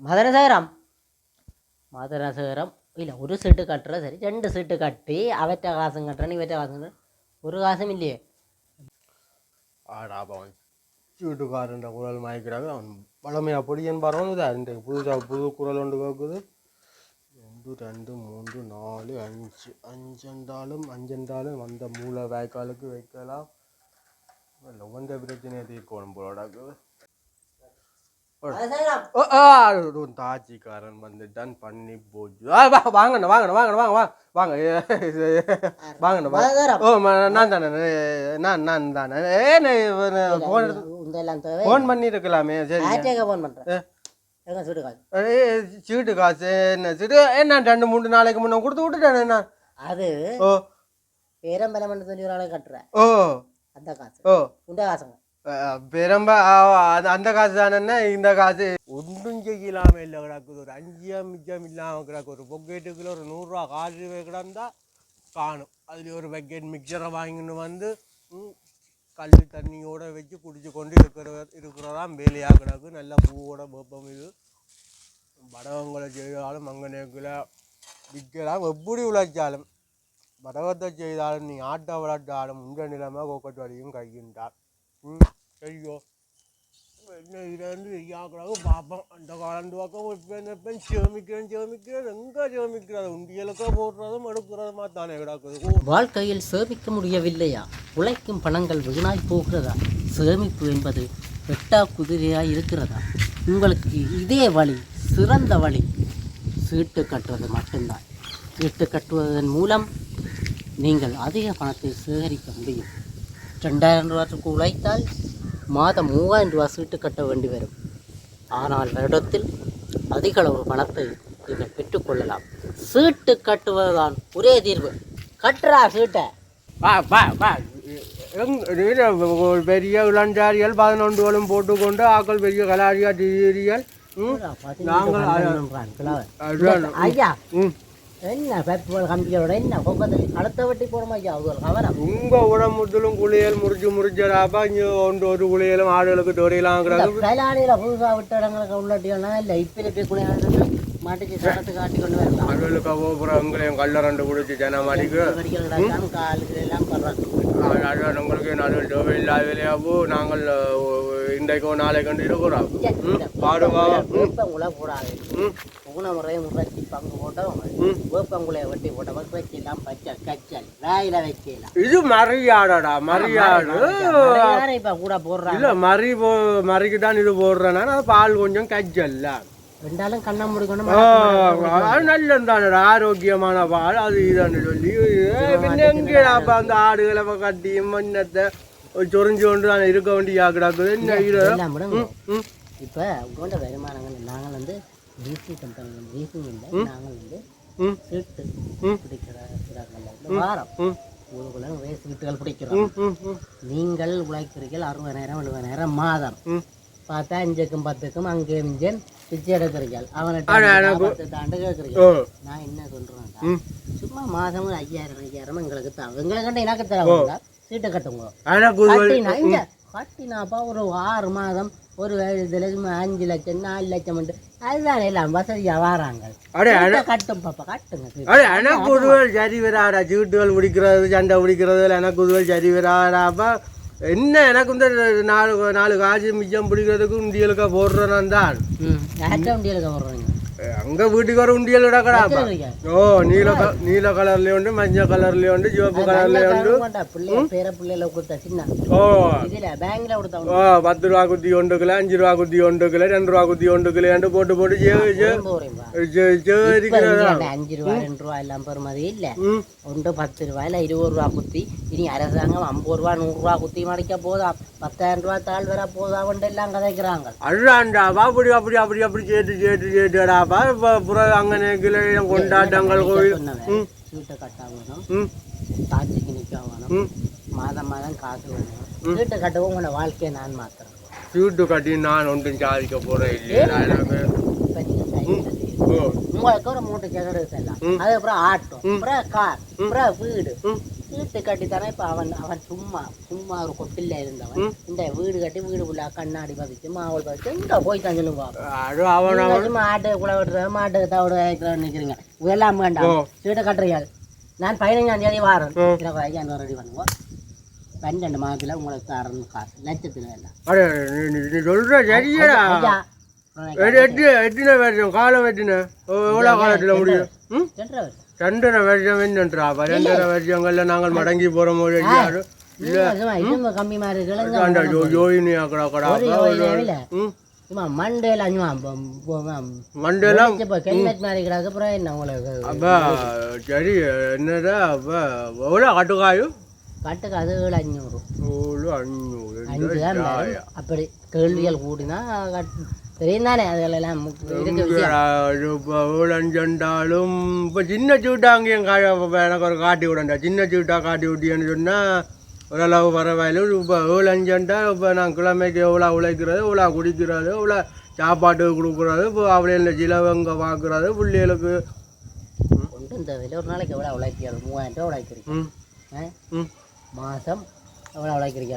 மதனசேகரம். மதனசேகரம். இல்லை ஒரு சீட்டு கட்டுற சரி ரெண்டு சீட்டு கட்டி அவற்ற காசும் கட்டுறேன் இவற்ற காசும் கட்டுறேன் ஒரு காசும் இல்லையே ஆடா அவன் வீட்டுக்காரன்ற குரல் மயக்கிறாங்க அவன் பழமையாக பொடியன் பரவன் இதா இன்றைக்கு புதுசாக புது குரல் ஒன்று கேட்குது ஒன்று ரெண்டு மூன்று நாலு அஞ்சு அஞ்செண்டாலும் அஞ்செண்டாலும் வந்த மூளை வாய்க்காலுக்கு வைக்கலாம் இல்லை உந்த பிரச்சனையை தீர்க்கணும் போலடாக்குது மதனசேகரம் ஓ, ஆ, ஒரு தாச்சிக்காரன் வந்துட்டான் பண்ணி போச்சு. வாங்கண்ணா வாங்கண்ணா வாங்கண்ணா வாங்க வாங்க. வாங்க வாங்கண்ணா வாங்க நான் தானே நான் நான் தானே. ஃபோன் ஃபோன் பண்ணியிருக்கலாமே சரி. ஃபோன் பண்ணுறேன் சீட்டு காசு? என்ன சீட்டு? என்ன ரெண்டு மூணு நாளைக்கு முன்ன கொடுத்து விட்டுட்டேன் என்ன? அது ஓ. பேரம்பலம் பண்ணி ஒரு ஆளை கட்டுறேன். ஓ. அந்த காசு. ஓ. உண்ட காசுங்க பெரும்ப அந்த காசு தானே இந்த காசு ஒன்றும் செய்யலாம இல்லை கிடக்குது ஒரு அஞ்சியம் மிச்சம் இல்லாமல் கிடக்கு ஒரு பொக்கெட்டுக்குள்ள ஒரு நூறுரூவா காசு கிடந்தா காணும் அதில் ஒரு பக்கெட் மிக்சரை வாங்கின்னு வந்து கல் தண்ணியோட வச்சு குடிச்சு கொண்டு இருக்கிற இருக்கிறதான் வேலையாக கிடக்கு நல்ல பூவோட வெப்பம் இது படவங்களை செய்தாலும் மங்கனேக்கில் விற்கலாம் எப்படி உழைச்சாலும் படவத்தை செய்தாலும் நீ ஆட்டை விளையாட்டாலும் உங்கள் நிலைமை கோக்கட்டு வரையும் கையின்றார் ம் ஐயோ என்ன வந்து ஐயாக்கிறாங்க பார்ப்போம் அந்த காலண்டு பக்கம் வைப்பேன் வைப்பேன் சேமிக்கிறேன் சேமிக்கிறேன் எங்கே சேமிக்கிறது உண்டியலுக்கோ போடுறதும் எடுக்கிறதுமா தானே கிடக்குது ஓ வாழ்க்கையில் சேமிக்க முடியவில்லையா உழைக்கும் பணங்கள் வீணாய் போகிறதா சேமிப்பு என்பது வெட்டா குதிரையாக இருக்கிறதா உங்களுக்கு இதே வழி சிறந்த வழி சீட்டு கட்டுறது மட்டும்தான் சீட்டு கட்டுவதன் மூலம் நீங்கள் அதிக பணத்தை சேகரிக்க முடியும் ரெண்டாயிரம் ரூபாய்க்கு உழைத்தால் மாதம் மூவாயிரம் ரூபாய் சீட்டு கட்ட வேண்டி வரும். ஆனால் வருடத்தில் அதிக அளவு பணத்தை நீங்கள் பெற்றுக்கொள்ளலாம் சீட்டு கட்டுவதுதான் ஒரே தீர்வு. கட்டுறா சீட்டை. வா வா வா. பெரிய இளஞ்சாரிகள் பதினொன்றுகளும் போட்டுக்கொண்டு ஆக்கள் பெரிய கலாரியா டிரியல் நாங்கள். ஐயா என்ன பெட்ரோல் கம்பிகளோட என்ன கொக்கத்தில் அடுத்த வட்டி ஐயா? அது ஒரு கவனம். உங்க உடம்புத்திலும் குளியல் முறிச்சு முறிச்சடாப்பா இங்க ஒன்று ஒரு குளியலும் ஆடுகளுக்கு தொடையலாங்கிறது கலாடியில் புதுசாக விட்ட இடங்களுக்கு உள்ளட்டியெல்லாம் இல்லை. இப்போ இப்போ குளியாடுறது மாட்டுக்கு சடத்து காட்டி கொண்டு வரலாம். அலுவலுக்கு கோபுரம் உங்களையும் கல்ல ரெண்டு பிடிச்சி ஜன கிடக்காம காலுக்கு எல்லாம் படுறாங்க. அதான் உங்களுக்கு நடுவில் தேவை இல்லாத வேலையாவோ நாங்கள் இன்றைக்கோ நாளை கண்டு இருக்கிறோம். பாடுவா ம்? முறையை முறைச்சி பங்கு போட்டவங்க ம். வேப்பங்குலையை வெட்டி போட்டவங்க வச்சிடலாம் பச்சல் கச்சல் வாயில வைக்கலாம். இது மரியாடடா மரியாடு இப்போ கூட போடுறாங்க. இல்ல மறி போ மறிக்கு தான் இது போடுறேன்னா அது பால் கொஞ்சம் கஜ்ஜல்ல. ரெண்டாலும் கண்ணை முடிக்கணும் அது நல்லது தானடா ஆரோக்கியமான பால். அது இதுன்னு சொல்லி. பின்ன எங்கடா அப்ப அந்த ஆடுகளை இப்ப கட்டி மண்ணத்தை சொரிஞ்சு கொண்டு தான் இருக்க வேண்டிய கிடக்குது என்ன இப்போ உங்களோட வருமானங்கள் நாங்கள் வந்து டிசி கம்பெனி டிசி இல்லை. நாங்கள் வந்து சீட்டு ம். பிடிக்கிற இடங்கள்ல இந்த வாரம். ம். ஊருக்குள்ள நிறைய சீட்டுகள் பிடிக்கிறோம். நீங்கள் உழைக்கிறீர்கள் அறுபதாயிரம் எழுபதாயிரம் மாதம். பார்த்தா அஞ்சுக்கும் பத்துக்கும் அங்கே இஞ்சன் பிச்சை எடுக்கிறீர்கள். பத்து தாண்டு கேட்குறீங்க ஓ. நான் என்ன சொல்றேன்டா? ம். சும்மா மாதம் ஒரு ஐயாயிரம் ஐயாயிரம் எங்களுக்கு தான் எங்களுக்கு கண்ட எனக்கு தரவங்க சீட்டை கட்டுங்க. கட்டினாப்பா ஒரு ஆறு மாதம் ஒரு இதுல சும்மா அஞ்சு லட்சம் நாலு லட்சம் உண்டு. அதுதான் எல்லாம் வசதியா வாராங்க. கட்டும் பாப்பா கட்டுங்க எனக்கு சரி வராடா சீட்டுகள் பிடிக்கிறது சண்டை பிடிக்கிறது எனக்கு ஒருவேள் சரி வராடாப்பா என்ன எனக்கு இந்த நாலு நாலு காசு மிச்சம் பிடிக்கிறதுக்கு உண்டியலுக்கா போடுறேன் தான். வண்டியில் வர்றீங்க அங்க வீட்டுக்கு உண்டியல் வச்சிருக்கீங்க. ஓ நீல நீல கலர்லயும் உண்டு மஞ்சள் கலர்லயும் உண்டு சிவப்பு கலர்லயும் உண்டு ஓ ஓ பத்து ரூபா குத்தி ஒன்று கிலோ அஞ்சு ரூபா குத்தி ஒன்று கிலோ ரெண்டு ரூபா குத்தி ஒன்று கிலோ போட்டு போட்டு அஞ்சு ரூபா ரெண்டு ரூபா எல்லாம் பெறுமதி இல்ல ஒன்று பத்து ரூபாயில இருபது ரூபா குத்தி இனி அரசாங்கம் ஐம்பது ரூபா நூறு ரூபா குத்தி மடிக்க போதா பத்தாயிரம் ரூபா தாழ் வர போதா எல்லாம் கதைக்கிறாங்க அதுதான்டா அப்படி அப்படி அப்படி அப்படி சேட்டு சேட்டு சேட்டுடாப்பா இப்போ புற அங்கே கிளை கொண்டாட்டங்கள் கோயில். சொன்னவன். ம். சீட்டை கட்ட வேணும். ம். சாட்சிக்கு நிற்க வேணும். ம். மாதம் மாதம் காசு வேணும். சீட்டை கட்டவும் உங்களோட வாழ்க்கையை நான் மாத்துறேன். சீட்டு கட்டி நான் ஒன்றும் சாதிக்க போகிறேன் உங்களுக்கு ஒரு மூட்டை செல்லாம் அதுக்கப்புறம் ஆட்டோ அப்புறம் கார் அப்புறம் வீடு. வீட்டு கட்டித்தானே இப்போ அவன் அவன் சும்மா சும்மா ஒரு கொட்டில் இருந்தவன். இந்த வீடு கட்டி வீடு ஃபுல்லா கண்ணாடி பதிச்சு மாவல் பதிச்சு எங்க போய் தான் சும்மா ஆட்டு குலை வெட்டுற மாட்டு தவிடு வைக்கிறோம் நிற்கிறீங்க இதெல்லாம் வேண்டாம். வீட்டை கட்டுறீங்க நான் பதினஞ்சாம் தேதி வாரேன். எனக்கு ஐயாயிரம் ரெடி பண்ணுவோம் பன்னெண்டு மாதத்தில் உங்களுக்கு தரணும் காசு. லட்சத்தில் எல்லாம் நீ சொல்ற சரியா எட்டு காலம் எத்தனை? எவ்வளோ காலத்தில் முடியும்? ரெண்டரை வருஷம்? രണ്ടര വർഷം എന്നുണ്ടാ? രണ്ടര വർഷങ്ങളിൽ ഞങ്ങൾ മടങ്ങി പുറമോഴാണ് மண்டெல்லாம் சரி என்னடா எவ்வளோ ஆட்டுக்காயும் கட்டுக்கு அது ஏழு அப்படி கேள்விகள் கூட்டினா தெரியும் தானே இருக்கு விஷயம். இப்போ சின்ன சூட்டா அங்கேயும் கா எனக்கு ஒரு காட்டி விடண்டா. சின்ன சூட்டா காட்டி விட்டியன்னு சொன்னால் ஓரளவு பரவாயில்ல. இப்போ எவ்வளோ அஞ்சுண்டா இப்போ நான் கிழமைக்கு எவ்வளோ உழைக்கிறது எவ்வளோ குடிக்கிறது எவ்வளோ சாப்பாட்டுக்கு கொடுக்குறது இப்போ அவளையில் சிலவங்க பார்க்குறது பிள்ளைகளுக்கு. இந்த ஒரு நாளைக்கு எவ்வளோ உழைக்கிறது மூவாயிரம் ரூபா உழைக்கிறீங்க ம். ஆ? ம். மாதம் எவ்வளோ உழைக்கிறீங்க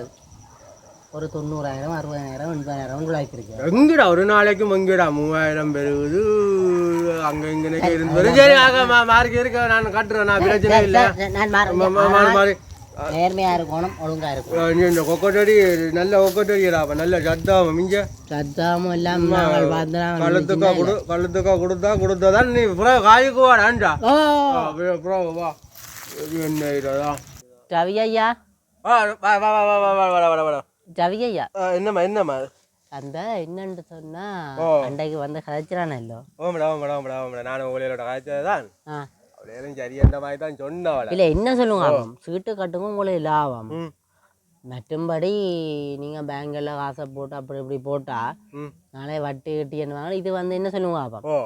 ஒரு தொண்ணூறாயிரம் அறுபதாயிரம் எண்பதாயிரம் உங்களாக்கிருக்கு எங்கடா ஒரு நாளைக்கு மங்கிடா மூவாயிரம் பெறுவது அங்க இங்க இருந்தது சரி ஆக மார்க் இருக்க. நான் கட்டுறேன். நான் பிரச்சனை இல்லை. நேர்மையா இருக்கணும் ஒழுங்கா இருக்கும் இந்த கொக்கட்டடி நல்ல கொக்கட்டடிடா நல்ல சத்தாம மிஞ்ச சத்தாம எல்லாம் கழுத்துக்கா கொடு கழுத்துக்கா கொடுத்தா கொடுத்தா நீ அப்புறம் காய்க்கு வாடாண்டா அப்புறம் வா என்ன ஐயா? ஆ வா வா வா வா வா வா வா. ஆ, என்னம்மா என்னம்மா? அந்த என்னன்னு சொன்னா ஓ. அன்றைக்கு வந்து கதைச்சிடானே இல்லோ? ஓமடா ஓமடா ஓமடா ஓமடா. நானும் உங்களோட காய்ச்சது தான் ஆ அவளையும் சரியன்ற மாதிரி தான் சொன்னவளை இல்லை என்ன சொல்லுங்க ஆகும் சீட்டு கட்டுங்க உங்களுக்கு லாபம் மற்றும்படி நீங்கள் பேங்கில் காசை போட்டு அப்படி இப்படி போட்டால் ம். நாளே வட்டி கட்டி என்னவாங்க இது வந்து என்ன சொல்லுங்க ஆகும் ஓ.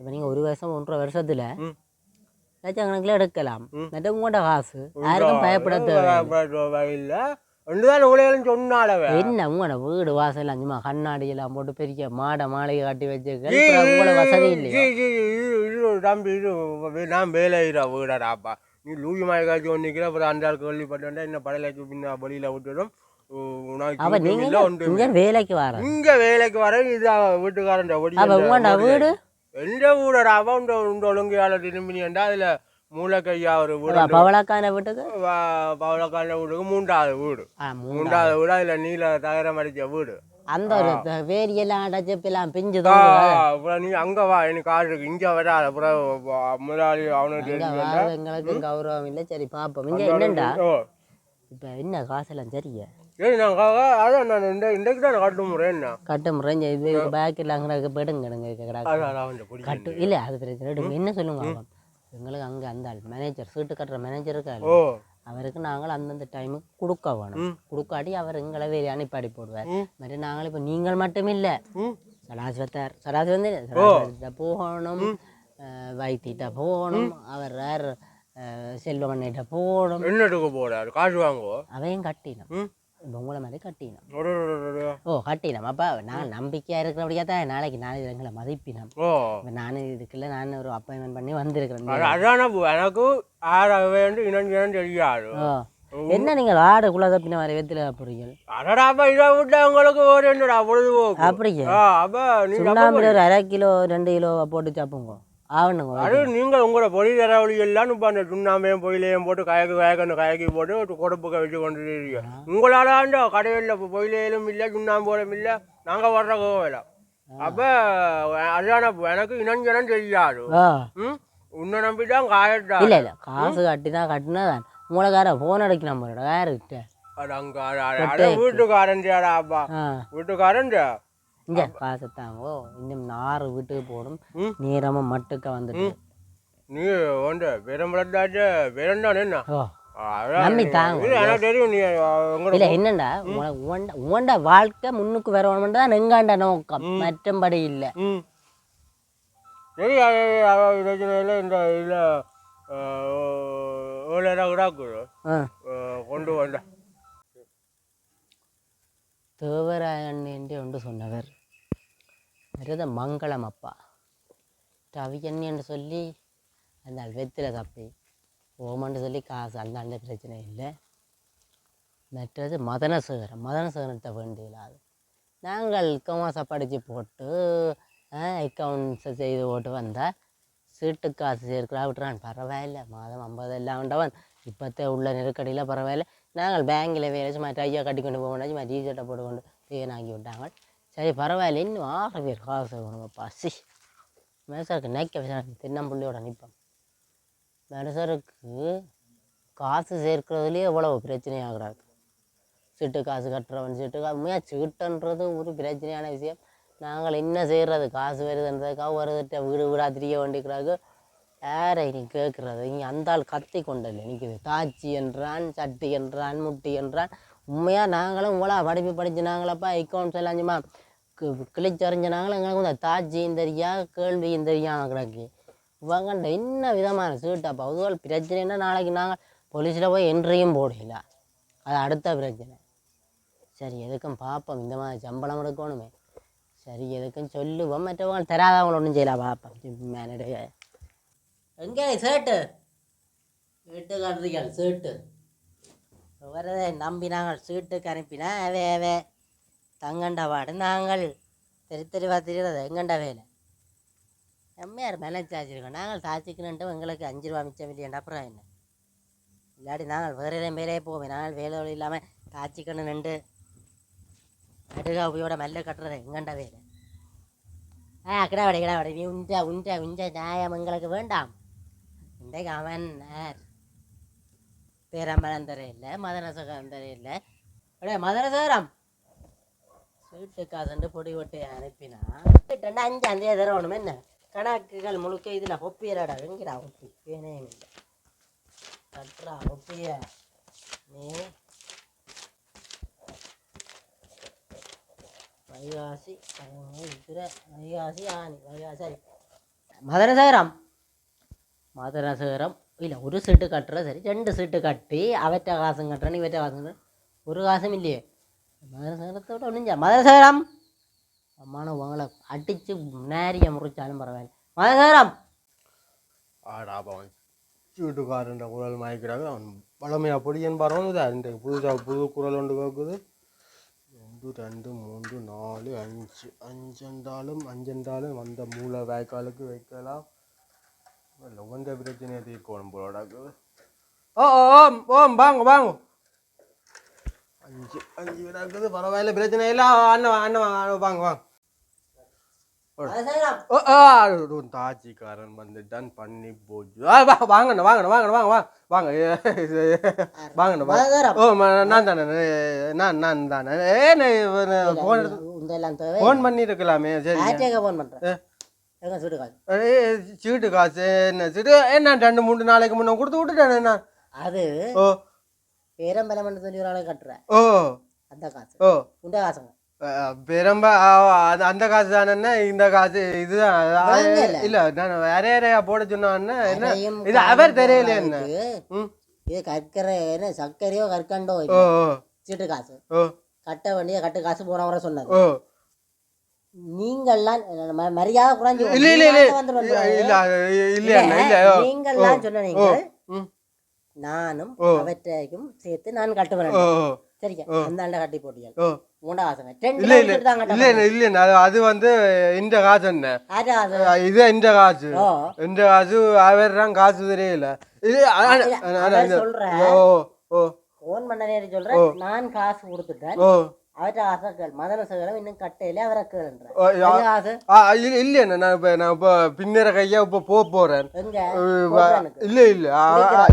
இப்போ நீங்கள் ஒரு வருஷம் ஒன்றரை வருஷத்தில் லட்சக்கணக்கில் எடுக்கலாம். மற்ற உங்களோட காசு யாருக்கும் பயப்பட தேவை ரெண்டுதான் உலகம்னு சொன்னால என்ன உங்களோட வீடு வாசல் அஞ்சுமா? கண்ணாடி எல்லாம் போட்டு பெரிய மாடை மாலையை காட்டி வச்சிருக்கேன் உங்களோட வசதி இல்லையா? இரு தம்பி இரு நான் வேலையிடா வீடாடாப்பா நீ லூகி மாய காட்சி ஒன்றுக்கிற அப்புறம் அஞ்சாறு கேள்விப்பட்டா இன்னும் படலைக்கு பின்ன வெளியில் விட்டுடும். இங்க வேலைக்கு வர. இங்க வேலைக்கு வர இது வீட்டுக்காரன் வீடு? எந்த வீடடா அவன் ஒழுங்கையாளர் திரும்பினா அதுல மூளைக்கையா ஒரு வீடு. பவளக்கான வீட்டுக்கு? வ- பவளக்காரன் வீடுக்கு மூன்றாவது வீடு. மூன்றாவது. வீடு அதுல நீல தகரம் அடிச்ச வீடு. அந்த ஒரு வேரியெல்லாம் அடைச்சப்பெல்லாம் பிஞ்சு ஆ, தான் அப்புறம் நீ அங்க வா எனக்கு காடு இருக்கு. இங்க வராத அப்புறம் முதலாளி அவனுக்கு எங்களுக்கு கௌரவம் இல்லை. சரி பாப்போம். இங்க என்னண்டா? இப்ப என்ன காசெல்லாம் சரியா? ஏய் நான் அதான் நான் இந்த இன்றைக்கு தான் கட்ட முறை என்ன? கட்ட முறைஞ்ச இது பேக்கில் அங்கே கட்டு இல்லை அது பிரச்சனை என்ன சொல்லுங்க எங்களுக்கு அங்கே அந்த ஆள் மேனேஜர் சீட்டு கட்டுற மேனேஜர் இருக்காரு அவருக்கு நாங்கள் அந்தந்த டைமுக்கு கொடுக்க வேணும். கொடுக்காட்டி அவர் எங்களை வேலையை அனுப்பாடி போடுவார். மாதிரி நாங்கள் இப்போ நீங்கள் மட்டும் இல்லை. சடாஸ்வத்தர் சடாஸ் வந்து போகணும். வைத்திட்ட போகணும். அவர் செல்வமண்ணிட்ட போகணும். என்னட்டுக்கு காசு வாங்குவோம் அவையும் கட்டினோம். உங்களை மாதிரி கட்டினோம். ஓ கட்டினோம் அப்பா நான் நம்பிக்கையாக இருக்கிறபடியா தான் நாளைக்கு நாலு எங்களை மதிப்பினோம் ஓ நான் இதுக்குள்ள நான் ஒரு அப்பாயின்மெண்ட் பண்ணி வந்திருக்கிறேன் அதான் எனக்கு ஆறாக வேண்டும் இனம் தெரியாது என்ன நீங்கள் ஆடு குலதப்பின மாதிரி வெத்தில போறீங்க அடடாப்பா இதை விட்டு உங்களுக்கு ஒரு என்னடா பொழுதுபோக்கு அப்படியா ஆ அப்ப ஒரு அரை கிலோ ரெண்டு கிலோ போட்டு சாப்பிடுங்க ஆகணுங்க அது நீங்கள் உங்களோட பொறி தரவழி எல்லாம் இப்போ அந்த சுண்ணாம்பையும் பொயிலையும் போட்டு கயக்கு கயக்கன்னு கயக்கி போட்டு கொடுப்புக்க வச்சு கொண்டு உங்களால் அந்த கடையில் பொயிலையிலும் இல்லை சுண்ணாம்போலும் இல்லை நாங்கள் வர்ற கோவில அப்போ அதான எனக்கு இனஞ்சனம் தெரியாது. ம்? உன்னை நம்பி தான் காயட்டா இல்லை இல்லை காசு கட்டினா கட்டினா தான் உங்களுக்கார ஃபோன் அடிக்கலாம் போறோட யாருக்கிட்ட அது அங்கே அட வீட்டுக்காரன் அப்பா. ஆ. வீட்டுக்காரன் இங்க பாசத்தாங்கோ இன்னும் நாறு வீட்டுக்கு போடும் நேரமா மட்டுக்க வந்துட்டு. நீ வந்து விரம்பலத்தாச்ச விரண்டான என்ன? நம்பி தாங்க இல்ல என்னண்டா? உண்ட வாழ்க்கை முன்னுக்கு வரணும்ன்றதான் எங்காண்ட நோக்கம். மற்றபடி இல்லை. சரி இந்த இல்லை கொண்டு வந்த தேவராயன் என்று ஒன்று சொன்னவர். விரத மங்களம் அப்பா ரவியன் என்று சொல்லி அந்த வெத்தில தப்பி ஓமன்னு சொல்லி காசு அந்தாண்ட பிரச்சனை இல்லை. மற்றது மதனசேகரம் மதனசேகரத்தை வேண்டியலாது நாங்கள் கமாசா படித்து போட்டு அக்கௌண்ட்ஸை செய்து போட்டு வந்தால் சீட்டு காசு சேர்க்கிறா விட்டுறான். பரவாயில்ல. மாதம் ஐம்பது எல்லாம் உண்டவன் இப்போத்தே உள்ள நெருக்கடியில் பரவாயில்ல. நாங்கள் பேங்கில் வேலை சும்மா டையாக கட்டி கொண்டு போகணும் சும்மா டீஷர்ட்டை போட்டுக்கொண்டு பேனாக்கி விட்டாங்க. சரி பரவாயில்ல. இன்னும் ஆறு பேர் காசு கொடுங்கப்பா சி. மேசருக்கு நைக்க விசாரணை தென்னம்புள்ளியோட நிற்போம் மனுஷருக்கு காசு சேர்க்கிறதுலேயே எவ்வளவு பிரச்சனையாகிறாரு? சீட்டு காசு கட்டுறவன் சீட்டு காசு உண்மையாக கிட்டன்றது ஒரு பிரச்சனையான விஷயம். நாங்கள் என்ன செய்கிறது காசு வருதுன்றதுக்காக வருதுட்ட வீடு வீடாக திரிய வேண்டிக்கிறாங்க யாரை நீ கேட்குறது? இங்கே அந்த ஆள் கத்தி கொண்டல நிற்குது தாச்சி என்றான் சட்டி என்றான் முட்டி என்றான். உண்மையாக நாங்களும் இவ்வளோ படிப்பு படிச்சு நாங்களப்பா அக்கௌண்ட்ஸ் எல்லாம் சும்மா கிழிச்சறிஞ்ச எங்களுக்கு இந்த தாச்சியும் தெரியா கேள்வியும் தெரியாம கிடக்கு. இவங்கண்ட என்ன விதமான சீட்டாப்பா? அதுவால் பிரச்சனைன்னா நாளைக்கு நாங்கள் போலீஸில் போய் என்ட்ரியும் போடல. அது அடுத்த பிரச்சனை. சரி எதுக்கும் பார்ப்போம் இந்த மாதிரி சம்பளம் எடுக்கணுமே. சரி எதுக்கும் சொல்லுவோம். மற்றவங்க தராதவங்க ஒன்றும் செய்யலாம் பார்ப்போம் மேனடைய எங்கே சேட்டு? சீட்டு காட்டுறீர்கள் சீட்டு. வரதை நம்பி நாங்கள் சீட்டுக்கு அனுப்பினா அவே அவே தங்கண்ட பாடு நாங்கள். தெரு தெளிவாக தெரியாது எங்கண்ட வேலை? எம்மையார் மேலே சாச்சிருக்கோம் நாங்கள் சாச்சிக்கணுன்ட்டு எங்களுக்கு அஞ்சு ரூபா மிச்சம் இல்லையாண்டா அப்புறம் என்ன? இல்லாட்டி நாங்கள் வேறு எதுவும் மேலே போவோம். நாங்கள் வேலை வழி இல்லாமல் தாச்சிக்கணும் நின்று நடுகாவியோட மெல்ல கட்டுறது? எங்கண்ட வேலை? ஆ அக்கடா கிடாவடை கிடாவடை நீ உஞ்சா உஞ்சா உஞ்சா நியாயம் எங்களுக்கு வேண்டாம். இன்றைக்கு அவன் யார்? பேரம்பலம் தெரியல மதனசகம் தெரியல அடே மதனசகரம் சீட்டு காசுண்டு பொடி ஒட்டி அனுப்பினா. ரெண்டு அஞ்சாம் தேதி தரணும் என்ன? கணக்குகள் முழுக்க இதில் ஒப்பியராடா எங்கடா ஒப்பி? பேனே இல்லை கட்டுறா ஒப்பிய. நீ. வைகாசி இதுர வைகாசி ஆனி வைகாசி சரி மதுரசேகரம் மதுரசேகரம் இல்லை ஒரு சீட்டு கட்டுற சரி. ரெண்டு சீட்டு கட்டி அவற்ற காசும் கட்டுறேன் இவற்ற காசும் ஒரு காசும் இல்லையே. மதுரசேகரத்தோட ஒன்றுஞ்சா மதுரசேகரம் அம்மான உங்களை அடித்து நேரிய முறிச்சாலும் பரவாயில்ல. மதுரசேகரம் ஆடா அவன் சீட்டுக்காரன்ற குரல் மாய்க்கிறாங்க. அவன் பழமையாக பொடியன் பரவாயில்ல இன்றைக்கு புதுசாக புது குரல் ஒன்று கேட்குது ஒன்று ரெண்டு மூன்று நாலு அஞ்சு. அஞ்சென்றாலும் அஞ்செண்டாலும் வந்த மூளை வாய்க்காலுக்கு வைக்கலாம். இல்லை பிரச்சனையை தீர்க்கணும் போலடா ஓ ஓ ஓம் ஓம் வாங்க வாங்க. அஞ்சு அஞ்சு கிடக்குது பரவாயில்ல பிரச்சனை இல்லை. அண்ணன் அண்ணன் வாங்க வாங்க. தாச்சிக்காரன் வந்துட்டான் பண்ணி போச்சு. வாங்கண்ணா வாங்கண்ணா வாங்கண்ணா வாங்க வாங்க வாங்க. வாங்கண்ணா நான் தானே நான் நான் தானே. ஃபோன் ஃபோன் பண்ணியிருக்கலாமே சரி. ஃபோன் பண்ணுறேன் சீட்டு காசு? ஏ சீட்டு காசு என்ன சீட்டு? என்ன ரெண்டு மூணு நாளைக்கு முன்ன கொடுத்து விட்டுட்டேன் என்ன அது ஓ. சொல்லி ஒரு ஆளை கட்டுறேன். ஓ. அந்த காசு. ஓ. உண்ட காசுங்க. பெரும்ப அந்த காசு தானே இந்த காசு இதுதான். இல்ல. இல்ல நான் வேற யாரையா போட சொன்னான்னு என்ன? அதையும் இது அவர் தெரியல என்ன? காரணத்துக்கு ம். இது கற்கரை என்ன சர்க்கரையோ கற்கண்டோ ஓ இல்லை. ஓ. சீட்டு காசு. ஓ. கட்ட வேண்டிய கட்டு காசு போன முறை சொன்னது ஓ. நீங்கள்லாம் ம- மரியாதை குறைஞ்சு இல்ல இல்ல இல்ல. அண்ணா, நீங்கள்லாம் சொன்ன நீங்கள் ம், நானும். அவற்றையும் சேர்த்து நான் கட்டுவேன் ஆண்ட கட்டி போட்டியல் ரெண்டு இல்ல இல்ல. இல்ல இல்ல அது வந்து இந்த காசு என்ன? இது இந்த காசு. இந்த காசு அவர் தான் காசு தெரியல. சொல்றேன். ஓ ஓ. ஃபோன் பண்ண நேரம் சொல்றேன். நான் காசு கொடுத்துட்டேன். அவற்றை காசை கேள் மதன சகலம் இன்னும் கட்டையில காசு ஆ இல்ல நான் இப்ப நான் இப்ப பின்னர கையா இப்ப போக போறேன். இல்ல இல்ல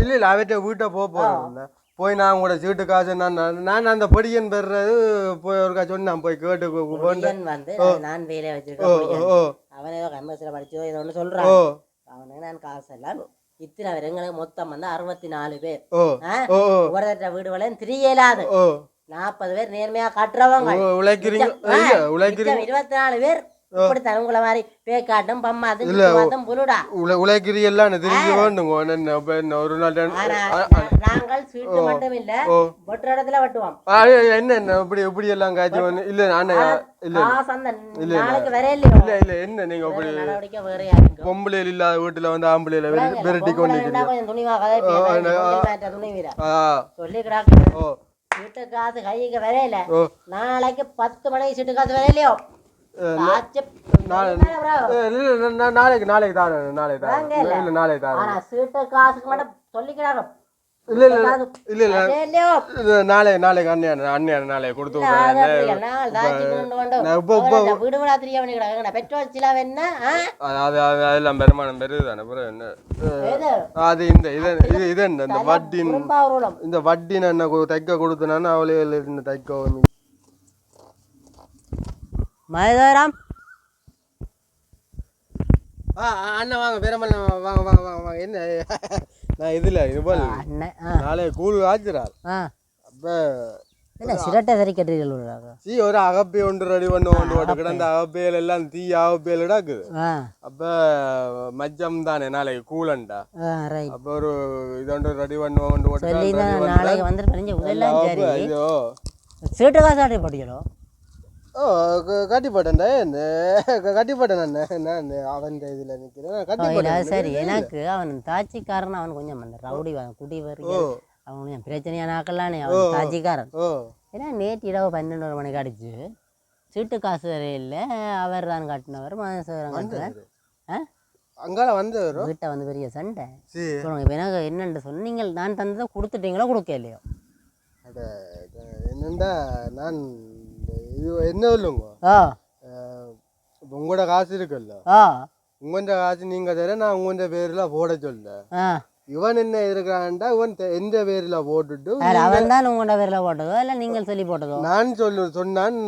இல்ல இல்ல அவர்கிட்ட வீட்டை போக போறேன் போய் நான் உங்களோட சீட்டு காசு நான் நான் நான் அந்த படியன் பெறது போய் ஒருக்கா சொன்னேன் போய் கேட்டு வந்து நான் வேலையை வச்சிருக்கேன் அவன் ஏதோ கம்பஸில் படிச்சதோ ஏதோ ஒன்று சொல்றான். அவனுக்கு நான் காசு எல்லாம் இத்தனை பேர் எங்களுக்கு மொத்தம் வந்து அறுபத்தி நாலு பேர். ஒவ்வொருத்தர வீடு வளையும் திரியலாது. நாற்பது பேர் நேர்மையா கட்டுறவங்க. உழைக்கிறீங்க. உழைக்கிறீங்க. இருபத்தி நாலு பேர் இப்படித்தான் உங்களை மாதிரி பேக்காட்டும் சுத்தமாதும் புலுடா எல்லாம் தெரிஞ்சு வேண்டுங்க ஒரு நாள் நாங்கள் மட்டும் இல்ல இடத்துல வெட்டுவோம். என்ன என்ன இப்படி இப்படி எல்லாம் காய்ச்சி இல்ல நானே இல்ல நாளைக்கு வர இல்ல இல்ல என்ன நீங்க நடவடிக்கை வேறையா இருக்கும் பொம்பளை இல்லாத வீட்டுல வந்து ஆம்பளையில விரட்டி கொண்டு துணிவா கதை சொல்லி கிடாக்கு சீட்டு காசு கைக்கு வரையில. நாளைக்கு பத்து மணிக்கு சீட்டு காசு வரையிலையோ? நாளைக்கு நாளைக்கு தாரேன் நாளைக்கு. இல்ல நாளைக்கு தாரேன். ஆனா சீட்டு காசுக்கு மட்டும் சொல்லிக்கிறாங்க. இல்ல இல்ல இல்ல. நாளை நாளைக்கு அண்ணியான அண்ணியான நாளைக்கு கொடுத்து அதெல்லாம் பெருமானம் பெருது தானே அப்புறம் என்ன? அது இந்த இது இது இது என்ன இந்த வட்டின். இந்த வட்டி நான் என்ன தைக்க கொடுத்தனான்னு அவளே இருந்து தைக்க மதுரம். ஆ அண்ணா வாங்க பெருமாள் வாங்க வாங்க வாங்க வாங்க என்ன? நான் இதுல இது போல் அண்ணன் ஆ. நாளை கூழ் ஆச்சுறார் அப்போ என்ன சிரட்டை சரி கட்டுறீர்கள் சீ ஒரு அகப்பி ஒன்று ரெடி பண்ண ஒன்று போட்டு கிடந்த அகப்பியல் எல்லாம் தீ அகப்பியல் இருக்குது ஆ. அப்போ மச்சம் தானே நாளைக்கு கூலண்டா அப்போ ஒரு இதொன்று ரெடி பண்ணுவோம் ஒன்று தான் நாளைக்கு வந்து ஐயோ. சீட்டு காசு ஆட்டி போட்டீங்களோ ஓ க- கட்டி போட்டேன்டா என்ன க- கட்டி போட்டேன் நான் நான் அவன் இதில் நிற்கிறேன் கட்டி இல்ல, போட்டேன் அது சரி எனக்கு அவன் தாச்சிக்காரன் அவன் கொஞ்சம் அந்த ரவுடி குடி வரைக்கும் அவன் கொஞ்சம் பிரச்சனையான ஆக்கலானே அவன் தாச்சிக்காரன். ஏன்னா நேற்று இரவு பன்னெண்டு மணிக்கு அடிச்சு சீட்டு காசு வரையில் அவர் தான் கட்டினவர் மகேஸ்வரன் கட்டினார் ஆ? அங்கால வந்தவர்? வீட்டை வந்து பெரிய சண்டை. சொல்லுங்க இப்போ எனக்கு என்னென்று சொன்னீங்க நான் தந்ததை கொடுத்துட்டீங்களோ கொடுக்க இல்லையோ என்னண்டா நான் இது என்ன சொல்லுங்க? உங்களோட காசு இருக்குல்ல? ஓ உங்களோட காசு நீங்கள் தர நான் உங்களோட பேரில் போட சொல்ல இவன் என்ன இருக்கிறான்டா இவன் எந்த பேரில் போட்டுட்டு அவன் தான் உங்களோட பேரில் போட்டதோ இல்லை நீங்கள் சொல்லி போட்டதோ? நான் சொல்லு சொன்னான்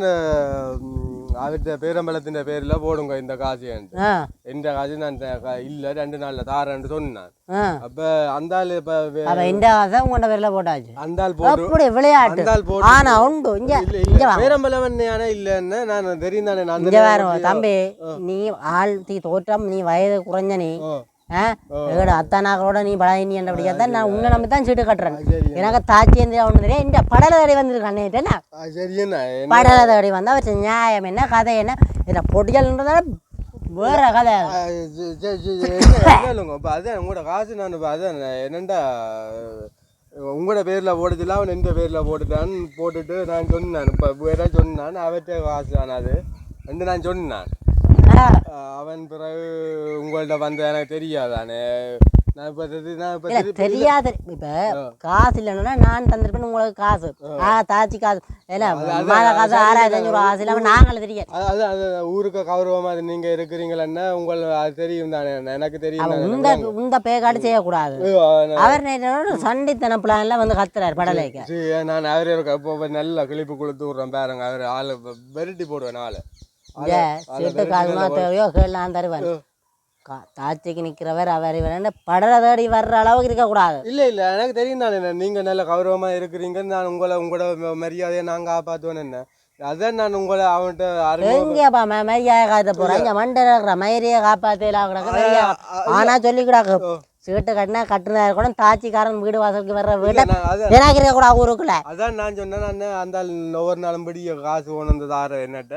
அவர்கிட்ட பேரம்பலத்தின் பேரில் போடுங்க இந்த காசு ஆ எந்த காசு நான் இல்ல ரெண்டு நாள்ல தாரேன்னு சொன்னான் அப்ப அந்த ஆள் இப்ப இந்த காசை உங்களோட பேரில் போட்டாச்சு அந்த ஆள் போட்டு விளையாட்டு அந்த ஆள் போட்டு ஆனா உண்டு இங்க பேரம்பலம் ஆனா இல்லன்னு நான் தெரியும் தானே நான் தம்பி நீ ஆள் தீ தோற்றம் நீ வயது குறைஞ்ச நீ எங்கட அத்தானாக்களோட நீ பழகினி என்றபடியா தான் நான் உன்னை நம்பி தான் சீட்டு கட்டுறேன். எனக்கு தாச்சி எந்திரா ஒன்று தெரியும் இந்த படலை தேடி என்ன என்ன- படலை தேடி வந்தா அவர் நியாயம். என்ன கதை என்ன? இதில் பொடியல்ன்றதால வேற கதை. அதான் உங்களோட காசு நான் அதான் என்னண்டா உங்களோட பேர்ல போடுச்சுல அவன் எந்த பேர்ல போட்டுட்டான் போட்டுட்டு நான் சொன்னான். இப்ப வேற சொன்னான் அவர்கிட்ட காசு ஆனாது ரெண்டு நான் சொன்னான். அவன் பிறகு உங்கள்ட்ட வந்த எனக்கு தெரியாதானே? தெரியாது. இப்ப காசு இல்லைன்னா நான் தந்திருப்பேன் உங்களுக்கு காசு. தாச்சி காசு. இல்ல மாத காசு ஆறாயிரத்தி ஐநூறு காசு இல்லாம நாங்களும் தெரியாது. அது ஊருக்கு கௌரவமாக அது நீங்கள் இருக்கிறீங்களன்னா உங்கள் அது தெரியும் தானே எனக்கு தெரியும் இந்த இந்த பேக்காடு செய்யக்கூடாது. அவர் சண்டித்தன பிளான்ல வந்து கத்துறாரு படலைக்கு. நான் அவரே இருக்க இப்போ நல்ல கிளிப்பு கொடுத்து விட்றேன் பாருங்க அவர் ஆள் வெரைட்டி போடுவேன் ஆளை. இந்த சீட்டு காசுமா தேவையோ கேள் நான் தருவேன். தாச்சிக்கு நிக்கிறவர் அவர் இவர் படல தேடி வர்ற அளவுக்கு இருக்கக்கூடாது. இல்லை இல்லை எனக்கு தெரியும் தானே நீங்கள் நல்ல கௌரவமாக இருக்கிறீங்க நான் உங்களை உங்களோட மரியாதையை நான் காப்பாற்றுவேன் என்ன. அதான் நான் உங்களை அவன்கிட்ட எங்கேப்பா மரியாதை காத்த போறேன் இங்க மண்டல மயிரியை காப்பாத்தலாம் கிடக்கு பெரிய ஆனா சொல்லி கிடக்கு சீட்டு கட்டினா கட்டுனா கூட தாச்சிக்காரன் வீடு வாசலுக்கு வர்ற வீட்டை எனக்கு இருக்கக்கூடாது ஊருக்குள்ள. அதான் நான் சொன்னேன் நான் அந்த ஒவ்வொரு நாளும் படி காசு கொண்டு வந்து தார என்னட்ட.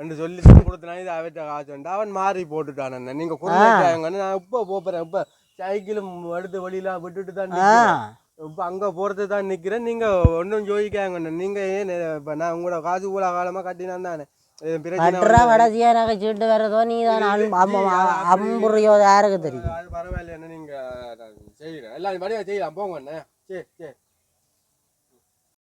ரெண்டு சொல்லி கொடுத்தனா இது காசு வந்து அவன் மாறி போட்டுட்டான் என்ன நீங்க குறைஞ்சாங்கன்னு நான் இப்போ போறேன் இப்போ சைக்கிளும் எடுத்து வழியெல்லாம் விட்டுட்டு தான். இப்போ அங்க போறது தான் நிக்கிறேன். நீங்க ஒன்றும் ஜோதிக்காங்க நீங்க ஏன் இப்போ நான் உங்களோட காசு கூட காலமா கட்டினான் தானே. கட்டுறா கடைசியா எனக்கு சீட்டு வர்றதோ நீ தான் அம்புறியோ யாருக்கு தெரியும்? பரவாயில்ல நீங்க செய்யறேன் எல்லாம் படிவா செய்யலாம். போங்க அண்ணே. சரி சரி